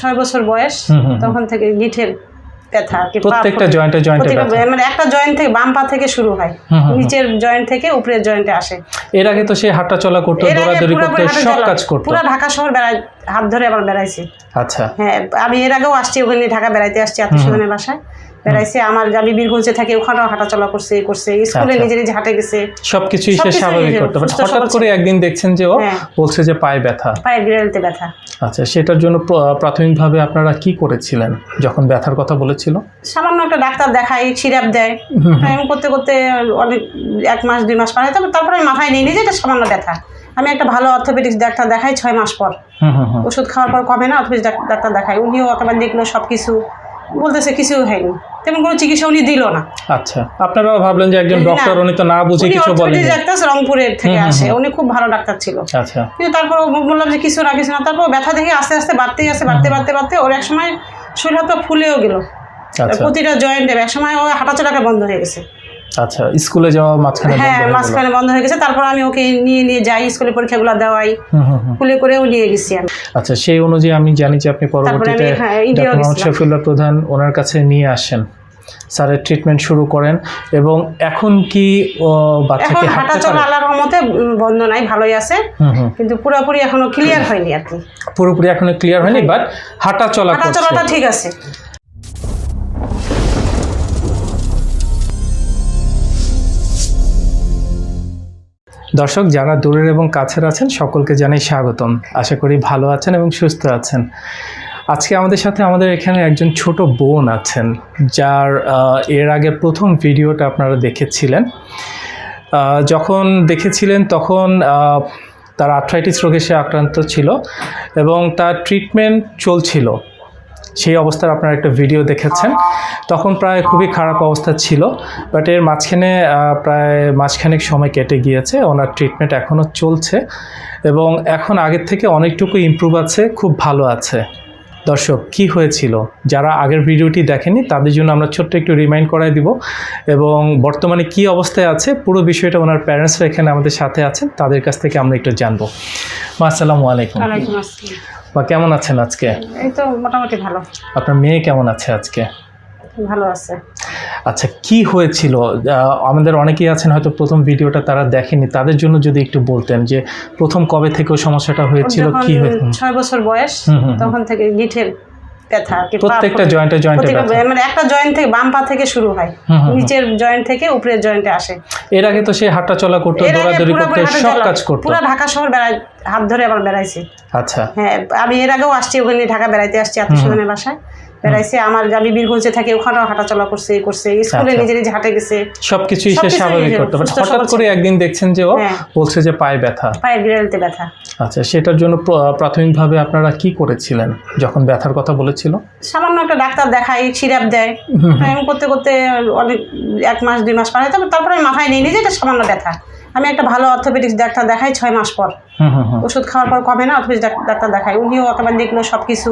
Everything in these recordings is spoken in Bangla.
ছয় বছর বয়স। তখন থেকে গিঠের ব্যথা প্রত্যেকটা জয়েন্টে জয়েন্টে মানে একটা জয়েন্ট থেকে বাম পা থেকে শুরু হয়। নিচের জয়েন্ট থেকে উপরের জয়েন্টে আসে। এর আগে তো সে হাঁটা চলা করতো দৌড়াদৌড়ি করতো সব কাজ করতো। পুরো ঢাকা শহর বেড়াই হাত ধরে আবার বেড়াইছি। আচ্ছা। হ্যাঁ আমি এর আগেও আসছি ওখানে ঢাকা বেড়াইতে আসছি আত্মীয় বাসায়। বেড়াইছি আমার আমি বীরগঞ্জে থাকি ওখানেও হাঁটা চলা করছে করছে স্কুলে আচ্ছা। নিজে নিজে হাঁটে গেছে। সবকিছুই সে স্বাভাবিক করতো সুস্থ হঠাৎ করে একদিন দেখছেন যে ও হ্যাঁ। বলছে যে পায়ে ব্যথা। পায়ে বিড়ালতে ব্যথা। আচ্ছা সেটার জন্য প্র- প্রাথমিকভাবে আপনারা কি করেছিলেন যখন ব্যথার কথা বলেছিল? সামান্য একটা ডাক্তার দেখাই সিরাপ দেয়। হুম। করতে করতে অনেক এক মাস দুই মাস পার হয় তারপর আমি মাথায় নিয়ে নিই যে এটা সামান্য ব্যথা। আমি একটা ভালো অর্থোপেডিক্স ডাক্তার দেখাই ছয় মাস পর। ওষুধ খাওয়ার পর কমে না অর্থোপেডিক্স ডাক্তার দেখাই উনিও একেবারে দেখল সব কিছু বলতেছে কিছু হয়নি। তেমন কোনো চিকিৎসা উনি দিল না। আচ্ছা আপনারা ভাবলেন যে একজন ডক্টর উনি তো না বুঝে কিছু বলেন উনি ডাক্তার রংপুরের থেকে আসে। উনি খুব ভালো ডাক্তার ছিল। আচ্ছা। কিন্তু তারপর বললাম যে কিছু না কিছু না। তারপর ব্যথা দেখে আস্তে আস্তে বাড়তেই আসে বাড়তে বাড়তে বাড়তে ওর এক সময় শরীর হাত ফুলেও গেল। আচ্ছা। প্রতিটা জয়েন্টে এক সময় ও হাঁটাচলাটা বন্ধ হয়ে গেছে। আচ্ছা স্কুলে যাওয়া মাঝখানে হ্যাঁ মাঝখানে বন্ধ হয়ে গেছে। তারপর আমি ওকে নিয়ে নিয়ে যাই স্কুলে পরীক্ষাগুলো দেওয়াই। হুম। করেও নিয়ে গেছি আমি। আচ্ছা সেই অনুযায়ী আমি জানি যে আপনি পরবর্তীতে হ্যাঁ, মোহাম্মদ শফিউল্লাহ প্রধান ওনার কাছে নিয়ে আসেন। স্যারের ট্রিটমেন্ট শুরু করেন এবং এখন কি ও বাচ্চা হাঁটা চলা আল্লাহর রহমতে বন্ধ নাই ভালোই আছে। কিন্তু পুরোপুরি এখনও ক্লিয়ার হয়নি আর কি। পুরোপুরি এখনও ক্লিয়ার হয়নি বাট হাঁটা চলা হাঁটা চলাটা ঠিক আছে। দর্শক, যারা দূরের এবং কাছের আছেন, সকলকে জানাই স্বাগতম। আশা করি ভালো আছেন এবং সুস্থ আছেন। আজকে আমাদের সাথে আমাদের এখানে একজন ছোট বোন আছেন, যার এর আগে প্রথম ভিডিওটা আপনারা দেখেছিলেন। যখন দেখেছিলেন তখন তার আর্থ্রাইটিস রোগে সে আক্রান্ত ছিল এবং তার ট্রিটমেন্ট চলছিল। সেই অবস্থার আপনারা একটা ভিডিও দেখেছেন। তখন প্রায় খুবই খারাপ অবস্থা ছিল বাট এর মাঝখানে প্রায় মাঝখানেক সময় কেটে গিয়েছে, ওনার ট্রিটমেন্ট এখনও চলছে এবং এখন আগের থেকে অনেকটুকু ইম্প্রুভ আছে, খুব ভালো আছে। দর্শক কি হয়েছিল? যারা আগের ভিডিওটি দেখেনি তাদের জন্য আমরা ছোট্ট একটু রিমাইন্ড করাই দিব। এবং বর্তমানে কি অবস্থায় আছে পুরো বিষয়টা ওনার প্যারেন্টসরা এখানে আমাদের সাথে আছেন তাদের কাছ থেকে আমরা একটু জানব। মা আসসালামু আলাইকুম। ওয়ালাইকুম বা কেমন আছেন আজকে? এই তো মোটামুটি ভালো। আপনার মেয়ে কেমন আছে আজকে? ভালো আছে আচ্ছা কি হয়েছিল আমাদের অনেকেই আছেন হয়তো প্রথম ভিডিওটা তারা দেখেনি তাদের জন্য যদি একটু বলতেন যে প্রথম কবে থেকে সমস্যাটা হয়েছিল কি হয়েছিল ছয় বছর বয়স। তখন থেকে গিঠের ব্যথা প্রত্যেকটা। জয়েন্টে জয়েন্টে মানে একটা জয়েন্ট থেকে বাম পা থেকে শুরু হয়। নিচের জয়েন্ট থেকে উপরের জয়েন্টে আসে এর আগে তো সে হাঁটা চলা করতো দৌড়াদৌড়ি করতো সব কাজ করতো পুরো ঢাকা শহর বেড়াই হাত ধরে আবার বেড়াইছি। আচ্ছা। হ্যাঁ আমি এর আগেও আসছি ওখানে ঢাকা বেড়াইতে আসছি আত্মীয় স্বজনের বাসায়। বেড়াইছি আমার আমি বীরগঞ্জে থাকি ওখানেও হাঁটা চলা করছে করছে স্কুলে আচ্ছা। নিজে নিজে হাঁটে গেছে। সবকিছুই সে স্বাভাবিক করতো বাট হঠাৎ করে একদিন দেখছেন যে ও হ্যাঁ। বলছে যে পায়ে ব্যথা। পায়ে বিড়ালতে ব্যথা। আচ্ছা সেটার জন্য প্র- প্রাথমিকভাবে আপনারা কি করেছিলেন যখন ব্যথার কথা বলেছিল? সামান্য একটা ডাক্তার দেখাই সিরাপ দেয়। এরকম করতে করতে অনেক এক মাস দুই মাস পার হয় তারপরে আমি মাথায় নিয়ে নিই যে এটা সামান্য ব্যথা। আমি একটা ভালো অর্থোপেডিক্স ডাক্তার দেখাই ছয় মাস পর। ওষুধ খাওয়ার পর কমে না অর্থোপেডিক্স ডাক্তার দেখাই উনিও একেবারে দেখল সব কিছু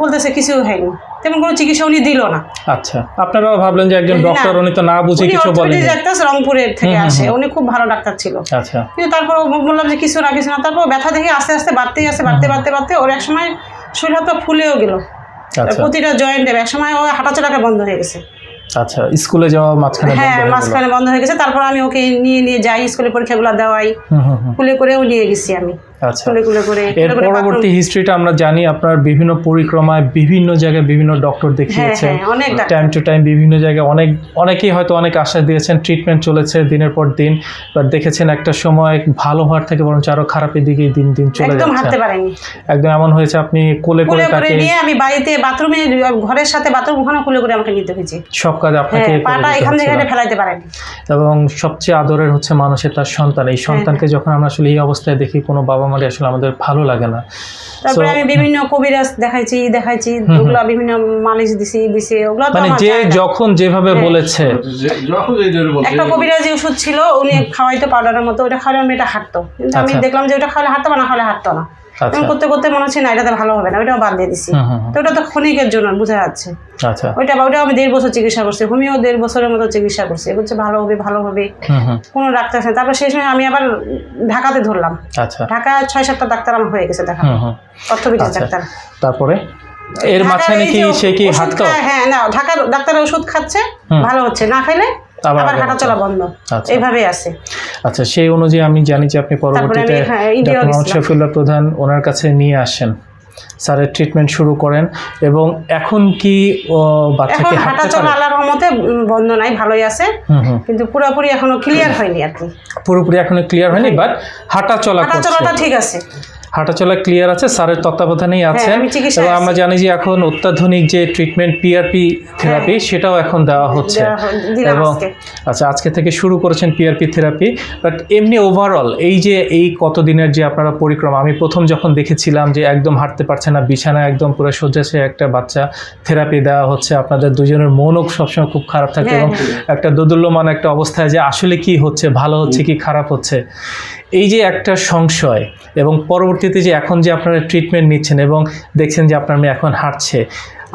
বলতেছে কিছু হয়নি। তেমন কোনো চিকিৎসা উনি দিল না। আচ্ছা আপনারা ভাবলেন যে একজন ডক্টর উনি তো না বুঝে কিছু বলেন অর্থোপেডিক্স ডাক্তার রংপুরের থেকে আসে। উনি খুব ভালো ডাক্তার ছিল। আচ্ছা। কিন্তু তারপর বললাম যে কিছু না কিছু না। তারপর ব্যথা দেখে আস্তে আস্তে বাড়তেই আসে বাড়তে বাড়তে বাড়তে ওর এক সময় শরীর হাত ফুলেও গেল। আচ্ছা। প্রতিটা জয়েন্টে এক সময় ও হাঁটাচলাটা বন্ধ হয়ে গেছে। আচ্ছা স্কুলে যাওয়া মাঝখানে হ্যাঁ মাঝখানে বন্ধ হয়ে গেছে। তারপর আমি ওকে নিয়ে নিয়ে যাই স্কুলে পরীক্ষাগুলো দেওয়াই খুলে করেও নিয়ে গেছি আমি। করে এর পরবর্তী হিস্ট্রিটা আমরা জানি আপনার বিভিন্ন পরিক্রমায় বিভিন্ন জায়গায় বিভিন্ন ডক্টর দেখিয়েছেন। হ্যাঁ। টাইম টু টাইম বিভিন্ন জায়গায় অনেক অনেকেই হয়তো অনেক আশা দিয়েছেন ট্রিটমেন্ট চলেছে দিনের পর দিন বাট দেখেছেন একটা সময় ভালো হওয়ার থেকে বরঞ্চ আরও খারাপের দিকে দিন দিন চলে যাচ্ছে। একদম এমন হয়েছে আপনি কোলে করে খুলে তাকে নিয়ে আমি বাড়িতে বাথরুমে ঘরের সাথে বাথরুম ওখানে খুলে করে আমাকে নিতে হয়েছে। সব কাজ আপনাকে হ্যাঁ পাটা এখান থেকে ফেলাইতে পারেনি এবং সবচেয়ে আদরের হচ্ছে মানুষের তার সন্তান। এই সন্তানকে যখন আমরা আসলে এই অবস্থায় দেখি কোনো বাবা মারে আসলে আমাদের ভালো লাগে না। তারপরে আমি বিভিন্ন কবিরাজ দেখাইছি দেখাইছি ওগুলো বিভিন্ন মালিশ দিছি দিছি ওগুলো মানে যে যখন যেভাবে হ্যাঁ। বলেছে। যে- যখন জোরে বলছে, একটা কবিরাজি ওষুধ ছিল উনি খাওয়াইতো পাউডারের মতো ওটা খাওয়ালে আমি এটা হাঁটতো। কিন্তু আমি আচ্ছা। দেখলাম যে ওটা খাওয়ালে হাঁটতো না খাওয়ালে হাঁটতো না। করতে করতে মনে হচ্ছে না এটাতে ভালো হবে না ওইটাও বাদ দিয়ে দিছি। তো ওটা তো ক্ষণিকের জন্য বোঝা যাচ্ছে। আচ্ছা। ওইটা ওইটা আমি দেড় বছর চিকিৎসা করছি হোমিও দেড় বছরের মতো চিকিৎসা করছি। বলছে ভালো হবে ভালো হবে। কোনো ডাক্তার আছে তারপর সেই সময় আমি আবার ঢাকাতে ধরলাম। আচ্ছা। ঢাকায় ছয় সাতটা ডাক্তার আমার হয়ে গেছে দেখা আচ্ছা। ডাক্তার। তারপরে? এর মাঝখানে কি সে কি হাঁটতো হ্যাঁ না ঢাকার ডাক্তার ওষুধ খাচ্ছে ভালো হচ্ছে। না খাইলে আবার হাঁটা চলা বন্ধ। আচ্ছা। এইভাবেই আছে। আচ্ছা সেই অনুযায়ী আমি জানি যে আপনি পরবর্তীতে হ্যাঁ, ডক্টর মোহাম্মদ শফিউল্লাহ প্রধান ওনার কাছে নিয়ে আসেন। স্যারের ট্রিটমেন্ট শুরু করেন এবং এখন কি ও বাচ্চা এখন কি হাঁটা চলা আল্লাহর রহমতে বন্ধ নাই ভালোই আছে। কিন্তু পুরোপুরি এখনও ক্লিয়ার হয়নি আর কি। পুরোপুরি এখনও ক্লিয়ার হয়নি বাট হাঁটা চলা হাঁটা চলাটা ঠিক আছে। হাঁটা চলা ক্লিয়ার আছে স্যারের তত্ত্বাবধানেই আছে। হ্যাঁ, এবং আমরা জানি যে এখন অত্যাধুনিক যে ট্রিটমেন্ট পিআরপি থেরাপি সেটাও এখন দেওয়া হচ্ছে। হয়- এবং আচ্ছা আজকে থেকে শুরু করেছেন পিআরপি থেরাপি বাট এমনি ওভারঅল এই যে এই কতদিনের যে আপনারা পরিক্রমা আমি প্রথম যখন দেখেছিলাম যে একদম হাঁটতে পারছে না বিছানা একদম পুরো শয্যাশায়ী একটা বাচ্চা থেরাপি দেওয়া হচ্ছে আপনাদের দুজনের মনও সবসময় খুব খারাপ থাকে হ্যাঁ, এবং একটা দোদুল্যমান একটা অবস্থায় যে আসলে কি হচ্ছে ভালো হচ্ছে কি খারাপ হচ্ছে। এই যে একটা সংশয় এবং পরবর্তীতে যে এখন যে আপনারা ট্রিটমেন্ট নিচ্ছেন এবং দেখছেন যে আপনার মেয়ে এখন হাঁটছে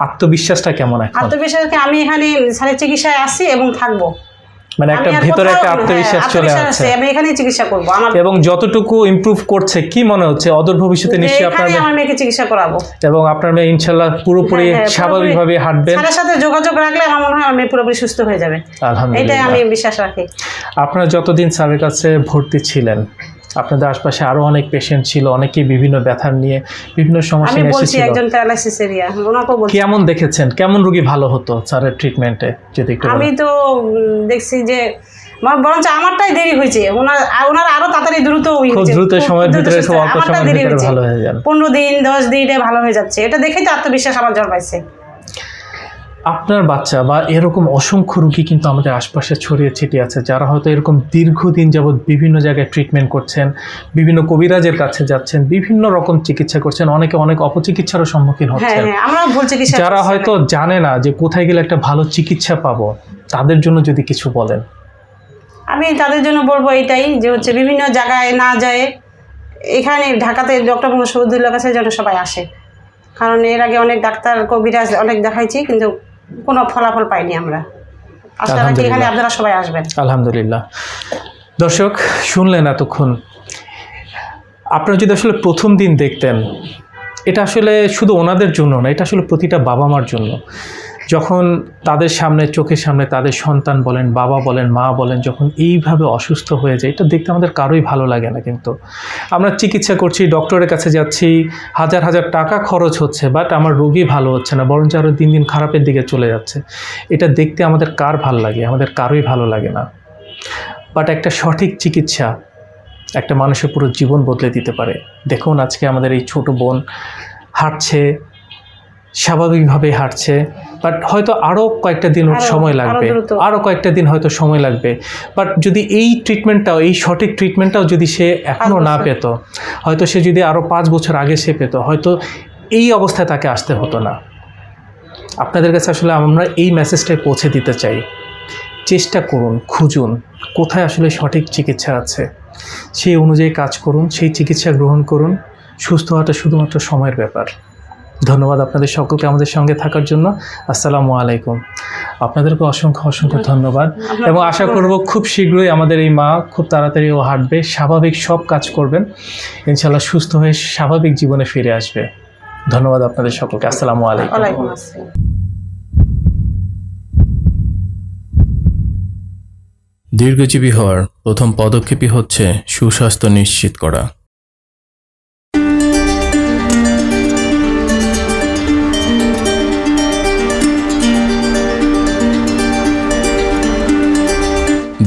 আত্মবিশ্বাসটা কেমন এখন? আত্মবিশ্বাসকে আমি এখানে স্যারের চিকিৎসায় আসি এবং থাকব। মানে একটা ভিতরে একটা আত্মবিশ্বাস হ্যাঁ, চলে আসছে আমি এখানেই চিকিৎসা করব। আমার এবং যতটুকু ইমপ্রুভ করছে কি মনে হচ্ছে? অদূর ভবিষ্যতে নিশ্চয়ই আপনার এখানে মেয়ে আমার মেয়েকে চিকিৎসা করাবো। এবং আপনার মেয়ে ইনশাল্লাহ পুরোপুরি হ্যাঁ, হ্যাঁ, স্বাভাবিকভাবে হাঁটবেন। স্যারের সাথে যোগাযোগ রাখলে আমার মনে হয় আমার মেয়ে পুরোপুরি সুস্থ হয়ে যাবে। এটাই আলহামদুলিল্লাহ আমি বিশ্বাস রাখি। আপনারা যতদিন স্যারের কাছে ভর্তি ছিলেন আপনাদের আশপাশে আরও অনেক পেশেন্ট ছিল অনেকেই বিভিন্ন ব্যথার নিয়ে বিভিন্ন সমস্যা নিয়ে এসেছিল। একজন প্যারালাইসিস এরিয়া বলছি। কেমন দেখেছেন? কেমন রোগী ভালো হতো স্যারের ট্রিটমেন্টে যদি একটু আমি তো দেখছি যে বরঞ্চ আমারটাই দেরি হয়েছে। ওনার ওনার আরও তাড়াতাড়ি দ্রুত দ্রুত সময়ের ভিতরে অল্প আমারটা সময়ের ভিতরে ভালো হয়ে যান। পনেরো দিন দশ দিনে ভালো হয়ে যাচ্ছে। এটা দেখেই তো আত্মবিশ্বাস আমার জ্বর পাইছে আপনার বাচ্চা বা এরকম অসংখ্য রুগী কিন্তু আমাদের আশপাশে ছড়িয়ে ছিটিয়ে আছে যারা হয়তো এরকম দীর্ঘদিন যাবৎ বিভিন্ন জায়গায় ট্রিটমেন্ট করছেন বিভিন্ন কবিরাজের কাছে যাচ্ছেন বিভিন্ন রকম চিকিৎসা করছেন অনেকে অনেক অপচিকিৎসারও সম্মুখীন হ্যাঁ হচ্ছেন। হ্যাঁ যারা হয়তো জানে না যে কোথায় গেলে একটা ভালো চিকিৎসা পাবো তাদের জন্য যদি কিছু বলেন। আমি তাদের জন্য বলব এটাই যে হচ্ছে বিভিন্ন জায়গায় না যায় এখানে ঢাকাতে ডক্টর মোহাম্মদ শহীদুল্লাহ কাছে যেন সবাই আসে। কারণ এর আগে অনেক ডাক্তার কবিরাজ অনেক দেখাইছি কিন্তু কোনো ফলাফল পাইনি আমরা। আশা রাখি এখানে। আপনারা সবাই আসবেন। আলহামদুলিল্লাহ। দর্শক শুনলেন এতক্ষণ। আপনারা যদি আসলে প্রথম দিন দেখতেন এটা আসলে শুধু ওনাদের জন্য না এটা আসলে প্রতিটা বাবা মার জন্য। যখন তাদের সামনে, চোখের সামনে তাদের সন্তান বলেন, বাবা বলেন, মা বলেন, যখন এইভাবে অসুস্থ হয়ে যায়, এটা দেখতে আমাদের কারোই ভালো লাগে না কিন্তু। আমরা চিকিৎসা করছি, ডক্টরের কাছে যাচ্ছি, হাজার হাজার টাকা খরচ হচ্ছে বাট আমার রোগী ভালো হচ্ছে না, বরঞ্চ আরও দিন দিন খারাপের দিকে চলে যাচ্ছে। এটা দেখতে আমাদের কার ভালো লাগে? আমাদের কারোই ভালো লাগে না। বাট একটা সঠিক চিকিৎসা একটা মানুষের পুরো জীবন বদলে দিতে পারে। দেখুন আজকে আমাদের এই ছোট বোন হাঁটছে স্বাভাবিকভাবে হাঁটছে বাট হয়তো আরও কয়েকটা দিন ওর সময় লাগবে। আরও কয়েকটা দিন হয়তো সময় লাগবে। বাট যদি এই ট্রিটমেন্টটাও এই সঠিক ট্রিটমেন্টটাও যদি সে এখনও না। পেত হয়তো সে যদি আরও পাঁচ বছর আগে সে পেত হয়তো এই অবস্থায় তাকে আসতে হতো না। আপনাদের কাছে আসলে আমরা এই মেসেজটাই পৌঁছে দিতে চাই। চেষ্টা করুন খুঁজুন কোথায় আসলে সঠিক চিকিৎসা আছে? সেই অনুযায়ী কাজ করুন সেই চিকিৎসা গ্রহণ করুন। সুস্থ হওয়াটা শুধুমাত্র সময়ের ব্যাপার। ধন্যবাদ আপনাদের সকলকে আমাদের সঙ্গে থাকার জন্য। আসসালামু আলাইকুম। আপনাদেরকে অসংখ্য অসংখ্য ধন্যবাদ। এবং আশা করব খুব শীঘ্রই আমাদের এই মা খুব তাড়াতাড়ি ও হাঁটবে স্বাভাবিক সব কাজ করবেন। ইনশাল্লাহ সুস্থ হয়ে স্বাভাবিক জীবনে ফিরে আসবে। ধন্যবাদ আপনাদের সকলকে। আসসালামু আলাইকুম। দীর্ঘজীবী হওয়ার প্রথম পদক্ষেপই হচ্ছে সুস্বাস্থ্য নিশ্চিত করা।